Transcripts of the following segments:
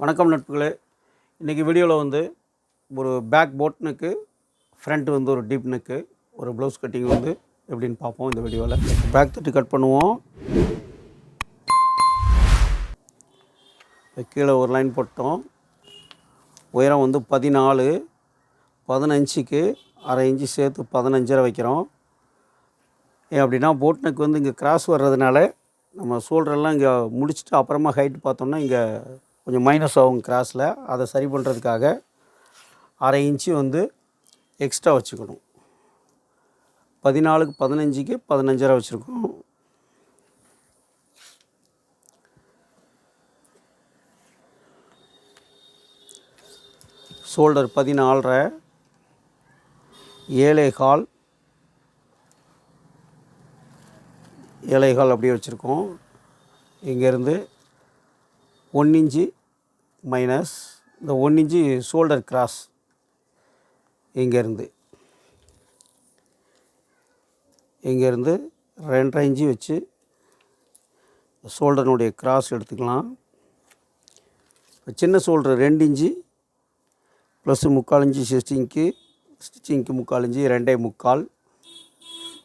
வணக்கம் நட்புகளே. இன்றைக்கி வீடியோவில் வந்து ஒரு பேக் போட் நெக்கு ஃப்ரண்ட் வந்து ஒரு டீப் நெக்கு ஒரு ப்ளவுஸ் கட்டிங் வந்து எப்படின்னு பார்ப்போம் இந்த வீடியோவில் பேக் தட்டு கட் பண்ணுவோம். கீழே ஒரு லைன் போட்டோம். உயரம் வந்து பதினாலு பதினஞ்சுக்கு அரை இன்ச்சு சேர்த்து பதினஞ்சரை வைக்கிறோம். ஏன் அப்படின்னா போட் நெக் வந்து இங்கே கிராஸ் வர்றதுனால நம்ம சோல்டரெல்லாம் இங்கே முடிச்சுட்டு அப்புறமா ஹைட் பார்த்தோம்னா இங்கே கொஞ்சம் மைனஸ் ஆகும் கிராஸில் அதை சரி பண்ணுறதுக்காக அரை இன்ச்சு வந்து எக்ஸ்ட்ரா வச்சுக்கணும். பதினாலுக்கு பதினஞ்சுக்கு பதினஞ்சரை வச்சுருக்கோம். ஷோல்டர் பதினாலரை ஏழே கால் அப்படியே வச்சுருக்கோம். இங்கேருந்து ஒன் இன்ச்சு மைனஸ் இந்த ஒன் இன்ச்சு ஷோல்டர் கிராஸ் இங்கேருந்து. இங்கேருந்து ரெண்டரை இன்ச்சு வச்சு ஷோல்டர்னுடைய கிராஸ் எடுத்துக்கலாம். சின்ன ஷோல்டர் ரெண்டு இன்ச்சு ப்ளஸ் முக்கால் இன்ச்சு ஸ்டிச்சிங்க்கு ஸ்டிச்சிங்க்கு முக்கால் இன்ச்சு ரெண்டே முக்கால்.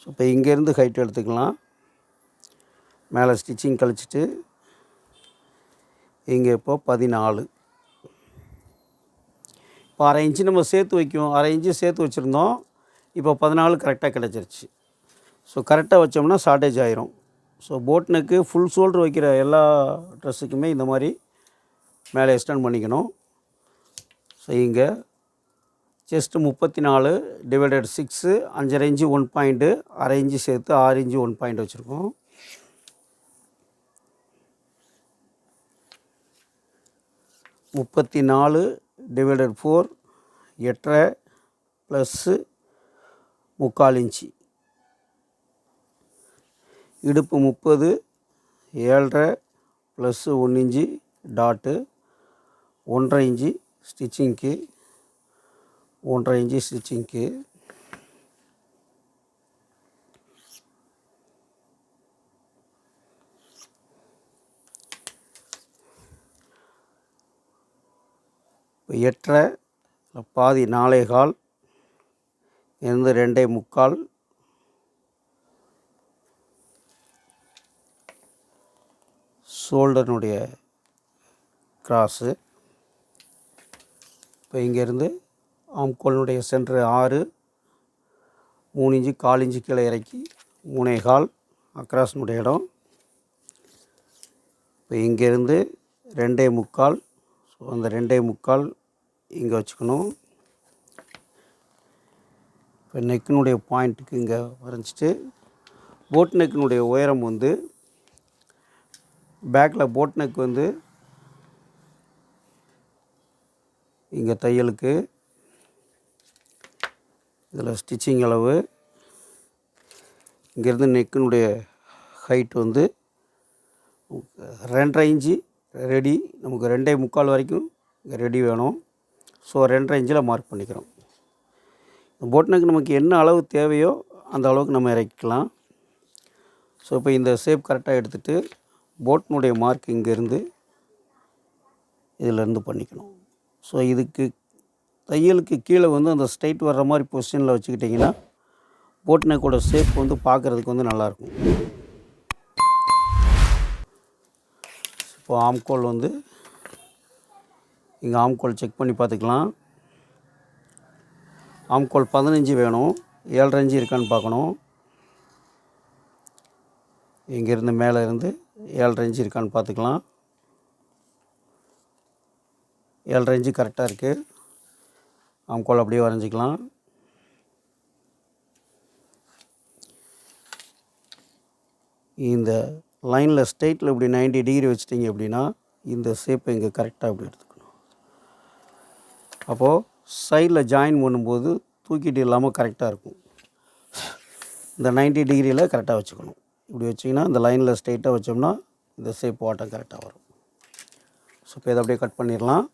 ஸோ இப்போ இங்கேருந்து ஹைட் எடுத்துக்கலாம். மேலே ஸ்டிச்சிங் கழிச்சிட்டு இங்கே இப்போ பதினாலு. இப்போ அரை இன்ச்சு நம்ம சேர்த்து வைக்கும் அரை இன்ச்சு சேர்த்து வச்சுருந்தோம். இப்போ பதினாலு கரெக்டாக கிடச்சிருச்சு. ஸோ கரெக்டாக வச்சோம்னா ஷார்ட்டேஜ் ஆயிரும். So boat neck full shoulder வைக்கிற எல்லா ட்ரெஸ்ஸுக்குமே இந்த மாதிரி மேலே எக்ஸ்டெண்ட் பண்ணிக்கணும். ஸோ இங்கே செஸ்ட்டு முப்பத்தி நாலு டிவைடட் சிக்ஸு அஞ்சரை இன்ச்சு ஒன் பாயிண்ட்டு அரை இன்ச்சு சேர்த்து ஆறு இன்ச்சு ஒன் பாயிண்ட் வச்சுருக்கோம். முப்பத்தி நாலு டிவைடட் ஃபோர் எட்டரை ப்ளஸ்ஸு முக்கால் இன்ச்சு. இடுப்பு முப்பது ஏழரை ப்ளஸ்ஸு ஒன்று இஞ்சி டாட்டு ஒன்றரை இஞ்சி ஸ்டிச்சிங்க்கு ஒன்றரை இஞ்சி ஸ்டிச்சிங்க்கு எட்டரை பாதி நாலே கால் இருந்து ரெண்டே முக்கால். ஷோல்டனுடைய கிராஸு. இப்போ இங்கேருந்து ஆம்கோலினுடைய சென்ட்ரு ஆறு மூணு இன்ச்சு கால் இன்ச்சு கீழே இறக்கி மூணே கால் அக்ராஸ்னுடைய இடம். இப்போ இங்கேருந்து ரெண்டே முக்கால் ஸோ அந்த ரெண்டே முக்கால் இங்கே வச்சுக்கணும். இப்போ நெக்கினுடைய பாயிண்ட்டுக்கு இங்கே வரைஞ்சிட்டு போட் நெக்கினுடைய உயரம் வந்து பேக்கில் போட் நெக் வந்து இங்கே தையலுக்கு இதில் ஸ்டிச்சிங் அளவு இங்கேருந்து நெக்கினுடைய ஹைட் வந்து ரெண்டரை இன்ச்சு ரெடி நமக்கு ரெண்டே முக்கால் வரைக்கும் இங்கே ரெடி வேணும். ஸோ ரெண்டரை இன்ச்சில் மார்க் பண்ணிக்கிறோம். போட் நமக்கு என்ன அளவு தேவையோ அந்த அளவுக்கு நம்ம இறக்கிக்கலாம். ஸோ இப்போ இந்த ஷேப் கரெக்டாக எடுத்துகிட்டு போட்னுடைய மார்க் இங்கேருந்து இதிலேருந்து பண்ணிக்கணும். ஸோ இதுக்கு தையலுக்கு கீழே வந்து அந்த ஸ்ட்ரைட் வர்ற மாதிரி பொசிஷனில் வச்சுக்கிட்டிங்கன்னா போட் நெக்கோட ஷேப் வந்து பார்க்குறதுக்கு வந்து நல்லாயிருக்கும். இப்போ ஆம்கோல் வந்து இங்கே ஆம்கோல் செக் பண்ணி பார்த்துக்கலாம். ஆம்கோல் பதினஞ்சு வேணும். ஏழரை இஞ்சு இருக்கான்னு பார்க்கணும். இங்கேருந்து மேலே இருந்து ஏழரை இஞ்சு இருக்கான்னு பார்த்துக்கலாம். ஏழரை இஞ்சு கரெக்டாக இருக்குது ஆம்கோல் அப்படியே வரைஞ்சிக்கலாம். இந்த லைனில் ஸ்ட்ரெயிட்டில் இப்படி 90 டிகிரி வச்சிட்டிங்க அப்படின்னா இந்த ஷேப்பை இங்கே கரெக்டாக அப்படி எடுத்துக்கணும் அப்போது சைடில் ஜாயின் பண்ணும்போது தூக்கிட்டு இல்லாமல் கரெக்டாக இருக்கும். இந்த 90 டிகிரியில் கரெக்டாக வச்சுக்கணும். இப்படி வச்சிங்கன்னா இந்த லைனில் ஸ்ட்ரெயிட்டாக வச்சோம்னா இந்த ஷேப் ஓட்டம் கரெக்டாக வரும். ஸோ இப்போ இதை அப்படியே கட் பண்ணிடலாம்.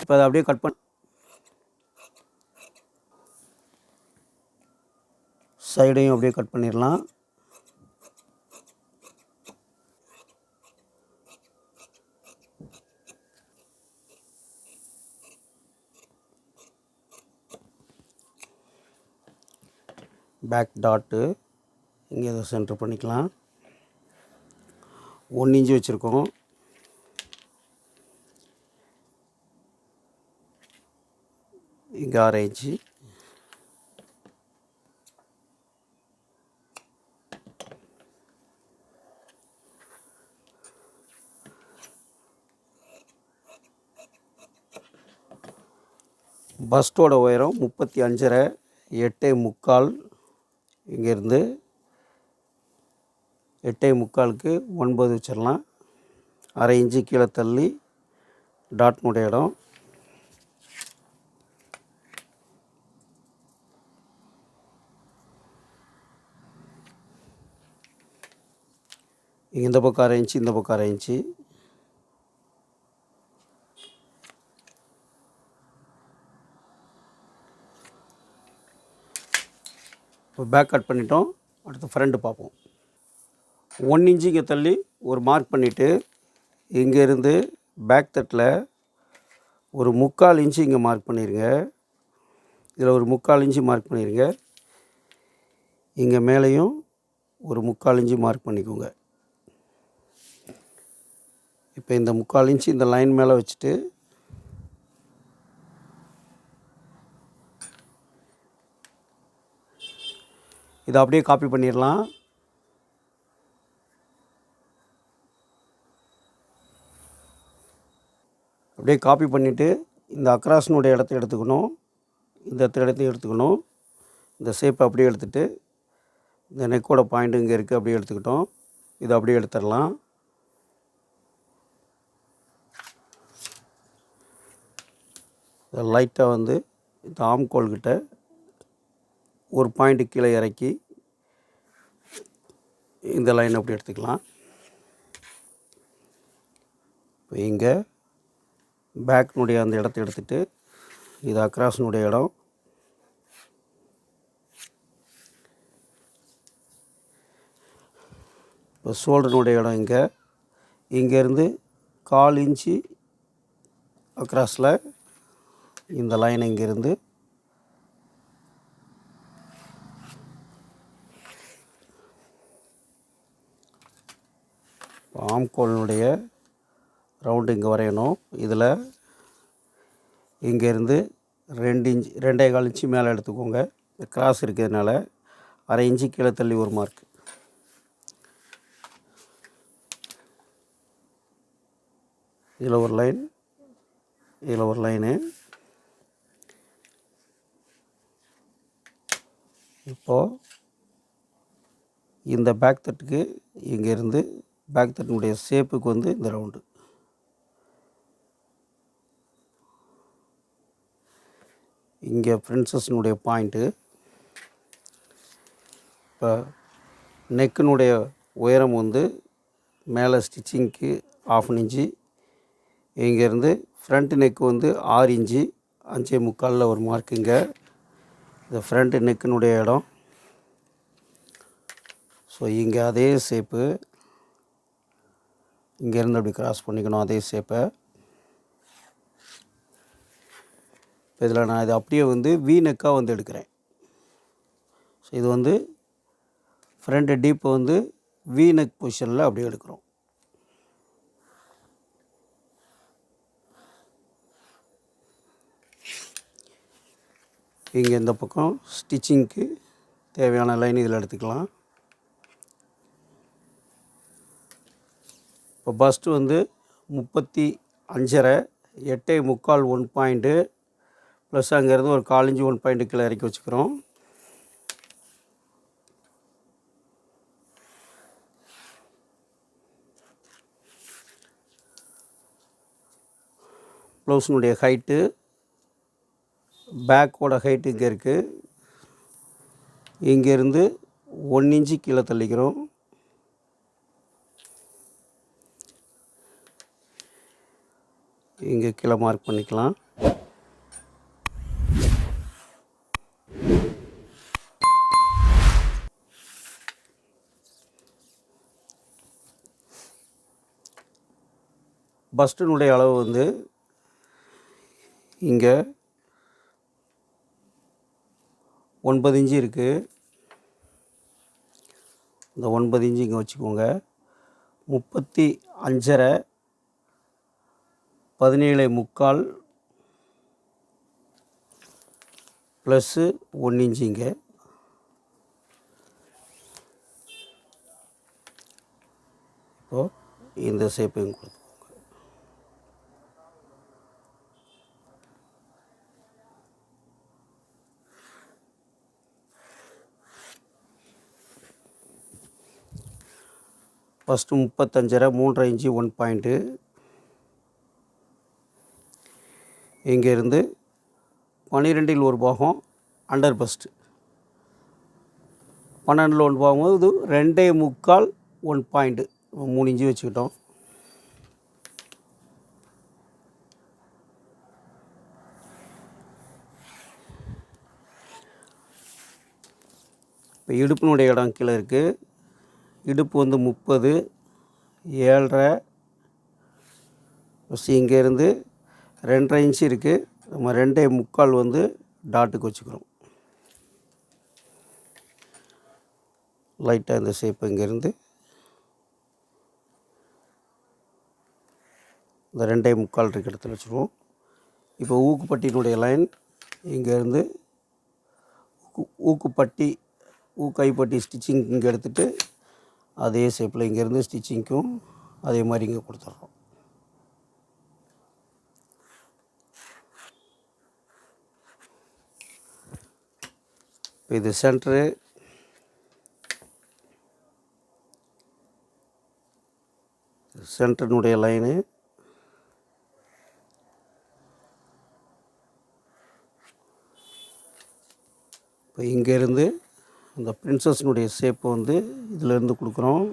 இப்போ அதை அப்படியே கட் பண்ண சைடையும் அப்படியே கட் பண்ணிடலாம். பேக் டாட்டு இங்கே இதை சென்டர் பண்ணிக்கலாம். ஒன் இன்ச்சு வச்சுருக்கோம். இங்கே ஆறு இன்ச்சு பஸ்டோட உயரம் முப்பத்தி அஞ்சரை எட்டே முக்கால் இங்கேருந்து எட்டே முக்காலுக்கு ஒன்பது வச்சிடலாம். அரை இன்ச்சு கீழே தள்ளி டாட்னுடைய இடம். இந்த பக்கம் அரை இன்ச்சு இந்த பக்கம் அரை இன்ச்சு. இப்போ பேக் கட் பண்ணிட்டோம். அடுத்து ஃப்ரெண்டு பார்ப்போம். ஒன் இன்ச்சுக்கு தள்ளி ஒரு மார்க் பண்ணிவிட்டு இங்கேருந்து பேக் தட்டில் ஒரு முக்கால் இன்ச்சு இங்கே மார்க் பண்ணிடுங்க இதில் ஒரு முக்கால் இன்ச்சு மார்க் பண்ணிடுங்க இங்கே மேலேயும் ஒரு முக்கால் இன்ச்சு மார்க் பண்ணிக்கோங்க. இப்போ இந்த முக்கால் இன்ச்சு இந்த லைன் மேலே வச்சுட்டு இதை அப்படியே காப்பி பண்ணிடலாம். அப்படியே காப்பி பண்ணிவிட்டு இந்த அக்ராஸ்னுடைய இடத்த எடுத்துக்கணும். இந்த இடத்தையும் எடுத்துக்கணும். இந்த ஷேப்பை அப்படியே எடுத்துகிட்டு இந்த நெக்கோட பாயிண்ட் இங்கே இருக்குது அப்படியே எடுத்துக்கிட்டோம். இதை அப்படியே எடுத்துடலாம். லைட்டாக வந்து இந்த ஆம்கோல்கிட்ட ஒரு பாயிண்ட் கீழே இறக்கி இந்த லைன் அப்படி எடுத்துக்கலாம். இப்போ இங்கே பேக்னுடைய அந்த இடத்த எடுத்துகிட்டு இது அக்ராஸ்னுடைய இடம். இப்போ ஷோல்டருனுடைய இடம் இங்கே. இங்கேருந்து கால் இன்ச்சு அக்ராஸில் இந்த லைன் இங்கேருந்து ஆம்கோலினுடைய ரவுண்டு இங்கே வரையணும். இதில் இங்கேருந்து ரெண்டு இன்ச் ரெண்டே கால் இன்ச்சு மேலே எடுத்துக்கோங்க. கிராஸ் இருக்கிறதுனால அரை இன்ச்சு கீழே தள்ளி ஒரு மார்க் இதில் ஒரு லைன் இதில் ஒரு லைனு இப்போது இந்த பேக் தட்டுக்கு இங்கேருந்து பேக் தட்டினுடைய ஷேப்புக்கு வந்து இந்த ரவுண்டு இங்கே பிரின்சஸ்னுடைய பாயிண்ட்டு இப்போ நெக்கினுடைய உயரம் வந்து மேலே ஸ்டிச்சிங்க்கு ஆஃப் இன்ச்சு இங்கேருந்து ஃப்ரண்ட் நெக் வந்து ஆறு இன்ச்சு அஞ்சே முக்காலில் ஒரு மார்க்குங்க இந்த ஃப்ரண்ட் நெக்கினுடைய இடம். ஸோ இங்கே அதே ஷேப்பு இங்கேருந்து அப்படி கிராஸ் பண்ணிக்கணும் அதே ஷேப்பை இப்போ இதில் நான் இது அப்படியே வந்து வி நெக்காக வந்து எடுக்கிறேன். ஸோ இது வந்து ஃப்ரண்ட் டீப்பை வந்து வி நெக் பொசிஷனில் அப்படியே எடுக்கிறோம். இங்கே இந்த பக்கம் ஸ்டிச்சிங்க்கு தேவையான லைன் இதில் எடுத்துக்கலாம். இப்போ பஸ்ட்டு வந்து முப்பத்தி அஞ்சரை எட்டே முக்கால் ஒன் பாயிண்ட்டு ப்ளஸ் அங்கேருந்து ஒரு கால் ஒன் பாயிண்ட்டு கீழே இறக்கி வச்சுக்கிறோம். ப்ளவுஸினுடைய ஹைட்டு பேக்கோட ஹைட்டு இங்கே இருக்குது இங்கேருந்து ஒன் இன்ச்சு கீழே தள்ளிக்கிறோம். இங்கே கீழே மார்க் பண்ணிக்கலாம். பஸ்டினுடைய அளவு வந்து இங்கே ஒன்பது இன்ச்சு இருக்குது இந்த ஒன்பது இன்ச்சு இங்கே வச்சுக்கோங்க. முப்பத்தி அஞ்சரை பதினேழு முக்கால் ப்ளஸ்ஸு ஒன்று இன்ச்சு இங்கே இப்போது இந்த ஷேப்பையும் கொடுத்துக்கோங்க. ஃபஸ்ட்டு முப்பத்தஞ்சரை மூன்றரை இன்ச்சு ஒன் பாயிண்ட்டு. இங்கேருந்து பன்னிரெண்டில் ஒரு பாகம் அண்டர் பஸ்ட் பன்னெண்டில் ஒன்று போகும்போது ரெண்டே முக்கால் ஒன் பாயிண்ட்டு மூணு இன்ச்சு வச்சுக்கிட்டோம். இப்போ இடுப்பினுடைய இடம் கீழே இருக்குது இடுப்பு வந்து முப்பது ஏழரை. ஃபஸ்ட்டு இங்கேருந்து ரெண்டரை இன்ச்சு இருக்குது நம்ம ரெண்டே முக்கால் வந்து டாட்டுக்கு வச்சுக்கிறோம். லைட்டாக இந்த ஷேப் இங்கேருந்து. இந்த ரெண்டே முக்கால் இருக்க இடத்துல வச்சுருவோம். இப்போ ஊக்குப்பட்டியினுடைய லைன் இங்கேருந்து ஊக்கு ஊக்குப்பட்டி ஊக்கைப்பட்டி ஸ்டிச்சிங் இங்கே எடுத்துகிட்டு அதே ஷேப்பில் இங்கேருந்து ஸ்டிச்சிங்க்கும் அதே மாதிரி இங்கே கொடுத்துட்றோம் இது சென்ட்ரு. சென்டர்னுடைய லைனு. இப்போ இங்கேருந்து இந்த பிரின்சஸ்னுடைய ஷேப்பை வந்து இதிலேருந்து கொடுக்குறோம்.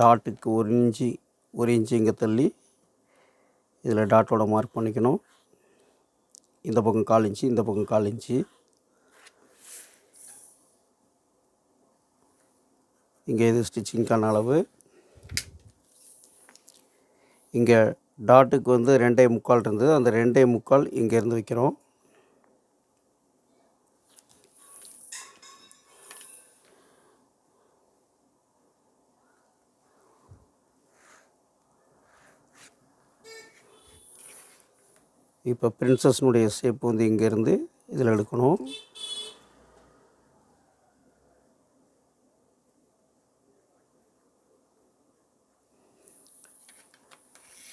டாட்டுக்கு ஒரு இன்ச்சு ஒரு இன்ச்சு இங்கே தள்ளி இதில் டாட்டோட மார்க் பண்ணிக்கணும். இந்த பக்கம் கால் இன்ச்சு இந்த பக்கம் கால் இன்ச்சு. இங்கே இது ஸ்டிச்சிங்க்கான அளவு. இங்கே டாட்டுக்கு வந்து ரெண்டே முக்கால் இருந்தது. அந்த ரெண்டே முக்கால் இங்கேருந்து வைக்கிறோம். இப்போ பிரின்சஸ்னுடைய ஷேப் வந்து இங்கேருந்து இதில் எடுக்கணும்.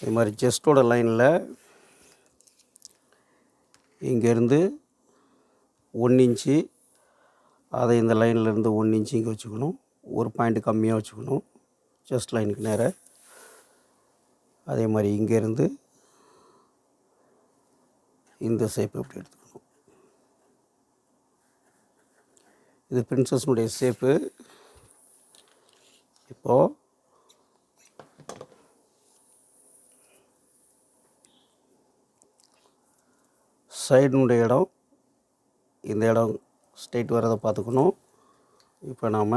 இது மாதிரி செஸ்டோட லைனில் இங்கேருந்து ஒன் இன்ச்சு அதை இந்த லைனில் இருந்து ஒன் இன்ச்சு இங்கே வச்சுக்கணும். ஒரு பாயிண்ட் கம்மியாக வச்சுக்கணும் செஸ்ட் லைனுக்கு நேராக. அதே மாதிரி இங்கேருந்து இந்த ஷேப் இப்படி எடுத்துக்கணும். இது பிரின்சஸ்னுடைய ஷேப்பு இப்போது சைடுனுடைய இடம் இந்த இடம் ஸ்ட்ரெயிட் வரதை பார்த்துக்கணும். இப்போ நாம்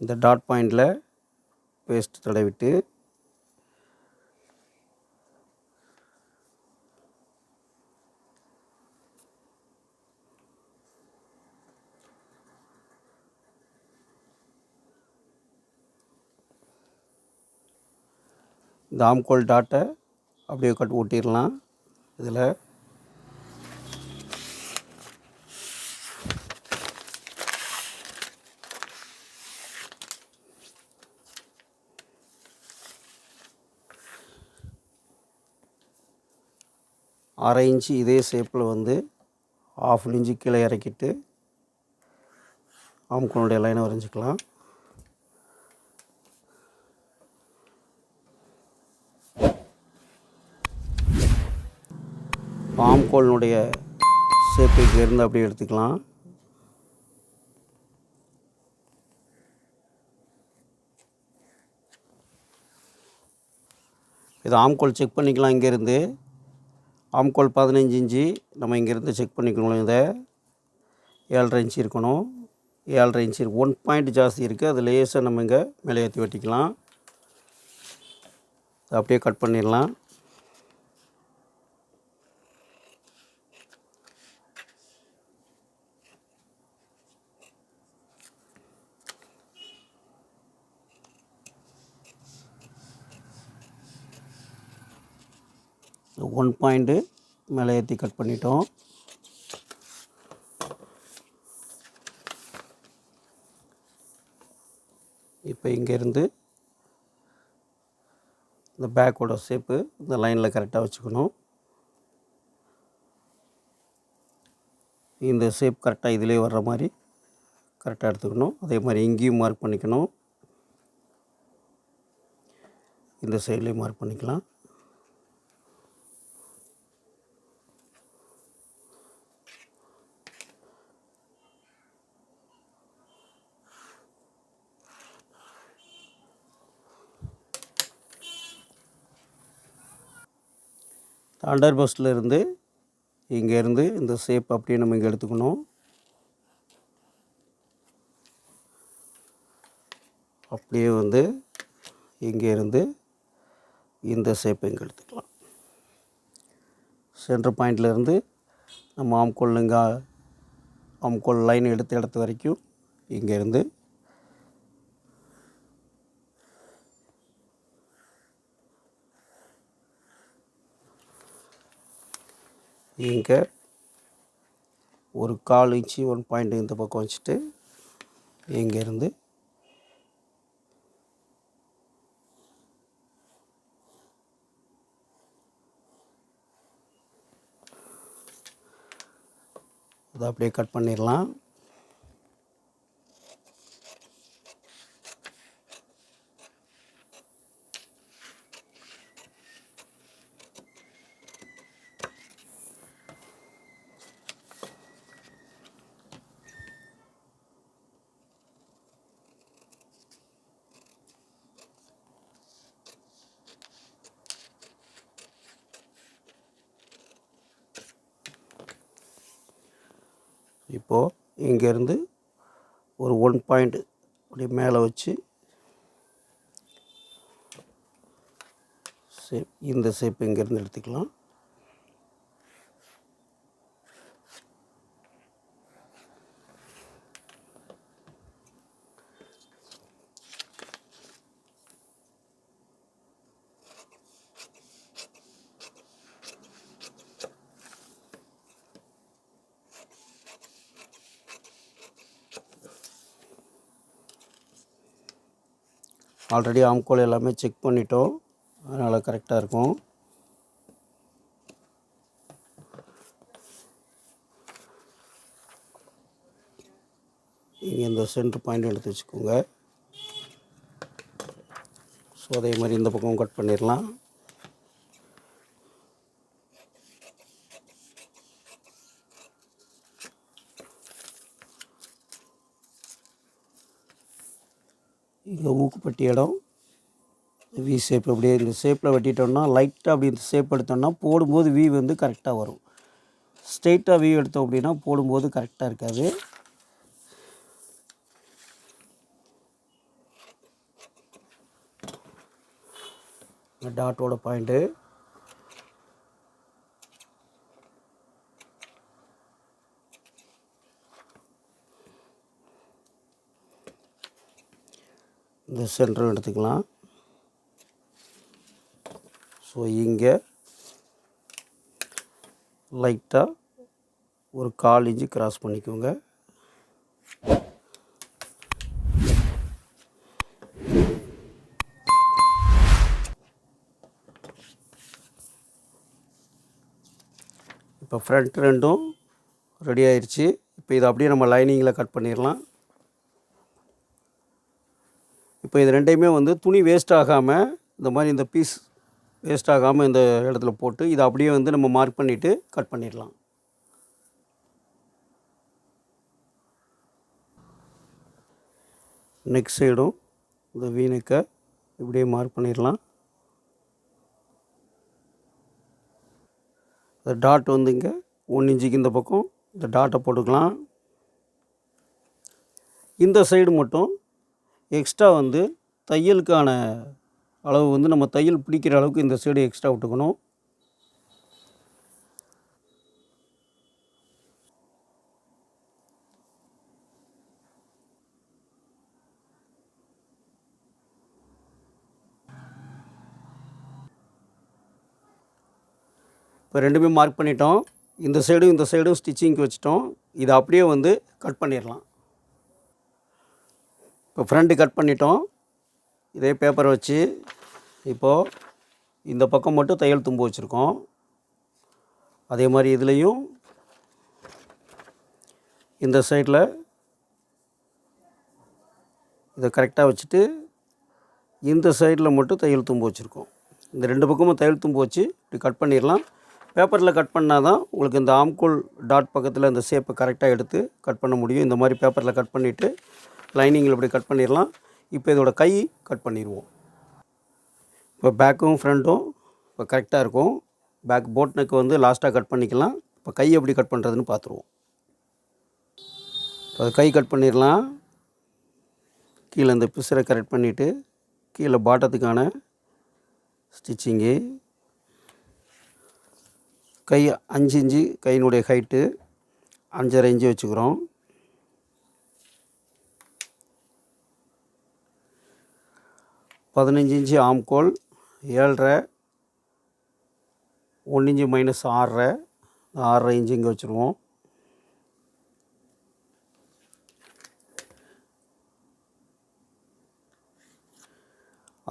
இந்த டாட் பாயிண்டில் பேஸ்ட் தடவிட்டு இந்த ஆம்கோல் டாட்டை அப்படியே கட் ஊட்டிடலாம் இதில் அரை இன்ச்சு இதே ஷேப்பில் வந்து ஆஃப் இன்ச்சு கீழே இறக்கிட்டு ஆம்கோனுடைய லைனை வரைஞ்சிக்கலாம். ஆம்கோலினுடைய ஷேப்புக்கு இருந்து அப்படியே எடுத்துக்கலாம். இது ஆம்கோல் செக் பண்ணிக்கலாம் இங்கேருந்து ஆம்கோல் பதினஞ்சு இன்ச்சு. நம்ம இங்கேருந்து செக் பண்ணிக்கணும் இதை. ஏழரை இன்ச்சு இருக்கணும். ஏழரை இன்ச்சு இருக்கு. ஒன் பாயிண்ட் ஜாஸ்தி இருக்குது அது லேசாக நம்ம இங்கே மேலே ஏற்றி வெட்டிக்கலாம். அதை அப்படியே கட் பண்ணிடலாம். ஒன் பாயிண்ட்டு மேலே ஏற்றி கட் பண்ணிட்டோம். இப்போ இங்கேருந்து இந்த பேக்கோட ஷேப்பு இந்த லைனில் கரெக்டாக வச்சுக்கணும். இந்த ஷேப் கரெக்டாக இதிலே வர்ற மாதிரி கரெக்டாக எடுத்துக்கணும். அதே மாதிரி இங்கேயும் மார்க் பண்ணிக்கணும். இந்த சைட்லேயும் மார்க் பண்ணிக்கலாம். அண்டர் பஸ்டில் இருந்து இங்கேருந்து இந்த ஷேப் அப்படியே நம்ம இங்கே எடுத்துக்கணும். அப்படியே வந்து இங்கேருந்து இந்த ஷேப்பை இங்கே எடுத்துக்கலாம். சென்டர் பாயிண்ட்லேருந்து நம்ம ஆம்கோல் இங்கே ஆம்கோல் லைன் எடுத்த இடத்து வரைக்கும் இங்கேருந்து இங்கே ஒரு கால் இன்ச்சு ஒன் பாயிண்ட் இந்த பக்கம் வச்சுட்டு இங்கேருந்து அதை அப்படியே கட் பண்ணிடலாம். இப்போது இங்கேருந்து ஒரு ஒன் பாயிண்ட் அப்படியே மேலே வச்சு ஷேப் இந்த ஷேப் இங்கேருந்து எடுத்துக்கலாம். ஆல்ரெடி ஆம்கோல் எல்லாமே செக் பண்ணிட்டோம். அதனால் கரெக்டாக இருக்கும். இங்கே இந்த சென்ட்ரு பாயிண்ட் எடுத்து வச்சுக்கோங்க. ஸோ அதே மாதிரி இந்த பக்கம் கட் பண்ணிடலாம். வெட்டி இடம். வி ஷேப் அப்படியே இந்த ஷேப்பில் வெட்டிட்டோம்னா லைட்டாக அப்படி இந்த ஷேப் எடுத்தோம்னா போடும்போது வி வந்து கரெக்டாக வரும். ஸ்ட்ரெயிட்டாக வி எடுத்தோம் அப்படின்னா போடும்போது கரெக்டாக இருக்காது. டாட்டோட பாயிண்ட்டு இந்த சென்டரும் எடுத்துக்கலாம். ஸோ இங்கே லைட்டாக ஒரு கால் இன்ச்சு கிராஸ் பண்ணிக்கோங்க. இப்போ ஃப்ரண்ட் ரெண்டும் ரெடி ஆயிடுச்சு இப்போ இதை அப்படியே நம்ம லைனிங்கில் கட் பண்ணிடலாம். இப்போ இது ரெண்டையுமே வந்து துணி வேஸ்ட் ஆகாமல் இந்த மாதிரி இந்த பீஸ் வேஸ்ட் ஆகாமல் இந்த இடத்துல போட்டு இதை அப்படியே வந்து நம்ம மார்க் பண்ணிவிட்டு கட் பண்ணிடலாம். நெக் சைடும் இந்த வீணுக்கை இப்படியே மார்க் பண்ணிடலாம். இந்த டாட் வந்து இங்கே ஒன் இன்ச்சுக்கு இந்த பக்கம் இந்த டாட்டை போட்டுக்கலாம். இந்த சைடு மட்டும் எக்ஸ்ட்ரா வந்து தையலுக்கான அளவு வந்து நம்ம தையல் பிடிக்கிற அளவுக்கு இந்த சைடு எக்ஸ்ட்ரா விட்டுக்கணும். இப்போ ரெண்டுமே மார்க் பண்ணிட்டோம். இந்த சைடும் இந்த சைடும் ஸ்டிச்சிங்க்கு வச்சிட்டோம். இதை அப்படியே வந்து கட் பண்ணிடலாம். இப்போ ஃப்ரண்ட்டு கட் பண்ணிட்டோம். இதே பேப்பரை வச்சு இப்போது இந்த பக்கம் மட்டும் தையல் தும்பு வச்சுருக்கோம். அதே மாதிரி இதுலேயும் இந்த சைடில் இதை கரெக்டாக வச்சுட்டு இந்த சைடில் மட்டும் தையல் தும்பு வச்சுருக்கோம். இந்த ரெண்டு பக்கமும் தையல் தும்பு வச்சு இப்படி கட் பண்ணிடலாம். பேப்பரில் கட் பண்ணால் தான் உங்களுக்கு இந்த ஆம்கோல் டாட் பக்கத்தில் இந்த ஷேப்பை கரெக்டாக எடுத்து கட் பண்ண முடியும். இந்த மாதிரி பேப்பரில் கட் பண்ணிவிட்டு லைனிங்கில் இப்படி கட் பண்ணிடலாம். இப்போ இதோட கை கட் பண்ணிடுவோம். இப்போ பேக்கும் ஃப்ரண்ட்டும் இப்போ கரெக்டாக இருக்கும். பேக் போட் நெக் வந்து லாஸ்ட்டாக கட் பண்ணிக்கலாம். இப்போ கை எப்படி கட் பண்ணுறதுன்னு பார்த்துருவோம். இப்போ கை கட் பண்ணிடலாம். கீழே இந்த பிசரை கரெக்ட் பண்ணிவிட்டு கீழே பாட்டத்துக்கான ஸ்டிச்சிங்கு. கை அஞ்சு இன்ச்சு கையினுடைய ஹைட்டு அஞ்சரை இன்ச்சு வச்சுக்கிறோம். பதினஞ்சு இன்ச்சு ஆம்கோல் ஏழரை ஒன்று இன்ச்சு மைனஸ் ஆறரை ஆறரை இன்ச்சு இங்கே வச்சுருவோம்.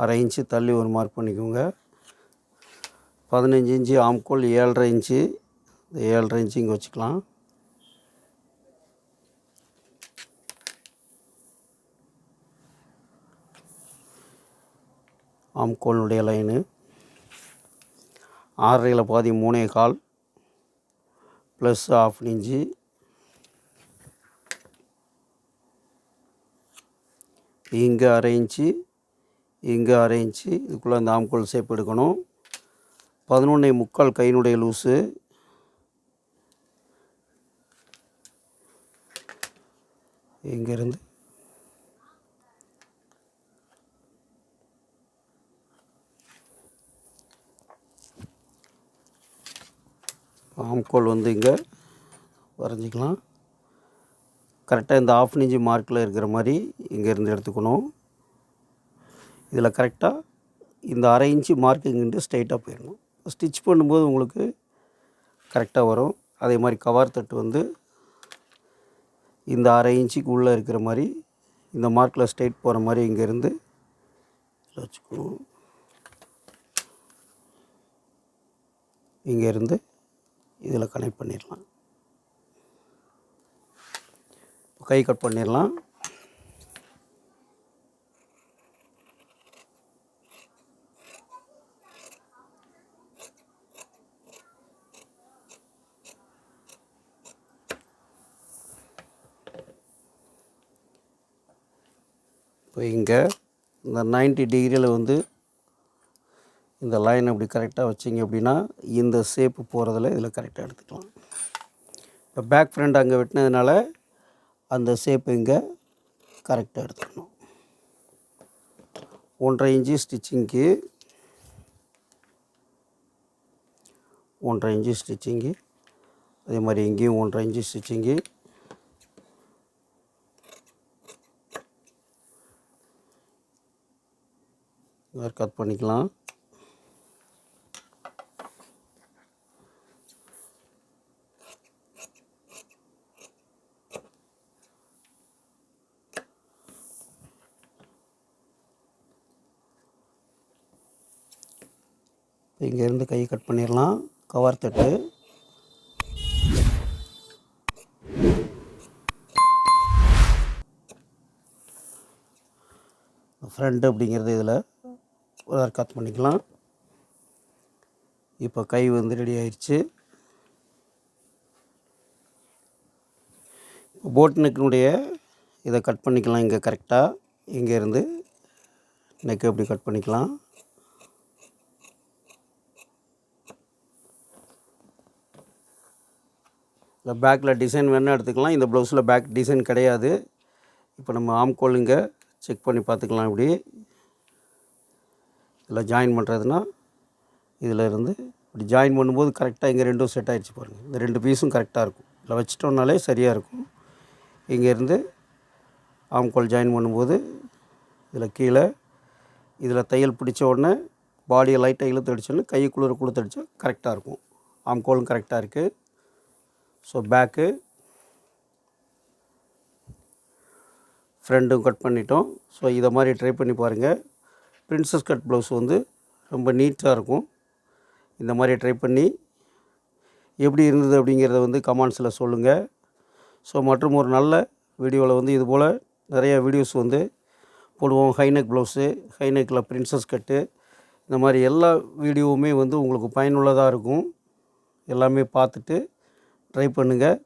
அரை இன்ச்சு தள்ளி ஒரு மார்க் பண்ணிக்கோங்க. பதினஞ்சு இன்ச்சு ஆம்கோல் ஏழரை இன்ச்சு ஏழரை இன்ச்சு இங்கே வச்சுக்கலாம். ஆம்கோலினுடைய லைனு ஆறரையில் பாதி மூணே கால். ப்ளஸ் ஆஃப் இன்ச்சு இங்கே அரை இன்ச்சு இங்கே அரை இன்ச்சு இதுக்குள்ளே அந்த ஆம்கோல் சேப் எடுக்கணும். பதினொன்றே முக்கால் கையினுடைய லூஸு இங்கேருந்து ஆம்கோல் வந்து இங்கே வரைஞ்சிக்கலாம். கரெக்டாக இந்த ஆஃப் இன்ச்சு மார்க்கில் இருக்கிற மாதிரி இங்கேருந்து எடுத்துக்கணும். இதில் கரெக்டாக இந்த அரை இன்ச்சு மார்க்கிங்கிட்டு ஸ்ட்ரைட்டாக போயிடணும். ஸ்டிச் பண்ணும்போது உங்களுக்கு கரெக்டாக வரும். அதே மாதிரி கவர் தட்டு வந்து இந்த அரை இன்ச்சுக்கு உள்ளே இருக்கிற மாதிரி இந்த மார்க்கில் ஸ்ட்ரைட் போகிற மாதிரி இங்கேருந்து வச்சுக்கணும். இங்கேருந்து இதில் கனெக்ட் பண்ணிடலாம். கை கட் பண்ணிடலாம். இப்போ இங்கே இந்த 90 டிகிரியில் வந்து இந்த லைன் அப்படி கரெக்டாக வச்சிங்க அப்படின்னா இந்த ஷேப்பு போகிறதுல இதில் கரெக்டாக எடுத்துக்கலாம். இப்போ பேக் ஃப்ரண்ட் அங்கே வெட்டினதுனால அந்த ஷேப்பு இங்கே கரெக்டாக எடுத்துக்கணும். ஒன்றரை இன்ச்சு ஸ்டிச்சிங்க்கு ஒன்றரை இன்ச்சு ஸ்டிச்சிங்கு அதே மாதிரி இங்கேயும் ஒன்றரை இன்ச்சு ஸ்டிச்சிங்கு கட் பண்ணிக்கலாம். இங்கேருந்து கை கட் பண்ணிடலாம். கவர் தட்டு. ஃப்ரண்ட் அப்படிங்கிறது இதில். ஒரு பண்ணிக்கலாம். இப்போ கை வந்து ரெடி ஆயிடுச்சு போட் நெக்கினுடைய இதை கட் பண்ணிக்கலாம் இங்கே கரெக்டாக இங்கேருந்து நெக்கு அப்படி கட் பண்ணிக்கலாம். இல்லை பேக்கில் டிசைன் வேணால் எடுத்துக்கலாம். இந்த ப்ளவுஸில் பேக் டிசைன் கிடையாது. இப்போ நம்ம ஆம்கோல் இங்கே செக் பண்ணி பார்த்துக்கலாம் இப்படி. இதில் ஜாயின் பண்ணுறதுனா இதில் இருந்து இப்படி ஜாயின் பண்ணும்போது கரெக்டாக இங்கே ரெண்டும் செட் ஆகிடுச்சு பாருங்கள் இந்த ரெண்டு பீஸும் கரெக்டாக இருக்கும். இதில் வச்சிட்டோம்னாலே சரியாக இருக்கும். இங்கேருந்து ஆம்கோல் ஜாயின் பண்ணும்போது இதில் கீழே இதில் தையல் பிடிச்ச உடனே பாடியை லைட்டாக இழுத்து அடிச்சோன்னு கையை குளிர கொடுத்து அடித்தா கரெக்டாக இருக்கும். ஆம்கோலும் கரெக்டாக இருக்குது ஸோ பேக்கு ஃப்ரெண்டும் கட் பண்ணிட்டோம். ஸோ இதை மாதிரி ட்ரை பண்ணி பாருங்கள் பிரின்சஸ் கட் ப்ளவுஸ் வந்து ரொம்ப நீட்டாக இருக்கும். இந்த மாதிரி ட்ரை பண்ணி எப்படி இருந்தது அப்படிங்கிறத வந்து கமெண்ட்ஸில் சொல்லுங்கள் ஸோ மற்றும் ஒரு நல்ல வீடியோவில் வந்து இது போல் நிறைய வீடியோஸ் வந்து போடுவோம். ஹைநெக் ப்ளவுஸு ஹைநெக்கில் பிரின்சஸ் கட்டு இந்த மாதிரி எல்லா வீடியோவுமே வந்து உங்களுக்கு பயனுள்ளதாக இருக்கும். எல்லாமே பார்த்துட்டு ட்ரை பண்ணுங்கள்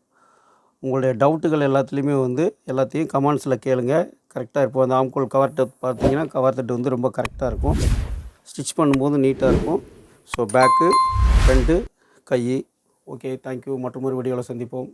உங்களுடைய டவுட்டுகள் எல்லாத்துலேயுமே வந்து எல்லாத்தையும் கமெண்ட்ஸில் கேளுங்க. கரெக்டாக இருப்போம் அந்த ஆம்கோல் கவர் தட் பார்த்தீங்கன்னா கவர் தட்டு வந்து ரொம்ப கரெக்டாக இருக்கும். ஸ்டிச் பண்ணும்போது நீட்டாக இருக்கும். ஸோ பேக்கு ஃப்ரண்ட்டு கை. ஓகே தேங்க்யூ மற்றும் வீடியோவில் சந்திப்போம்.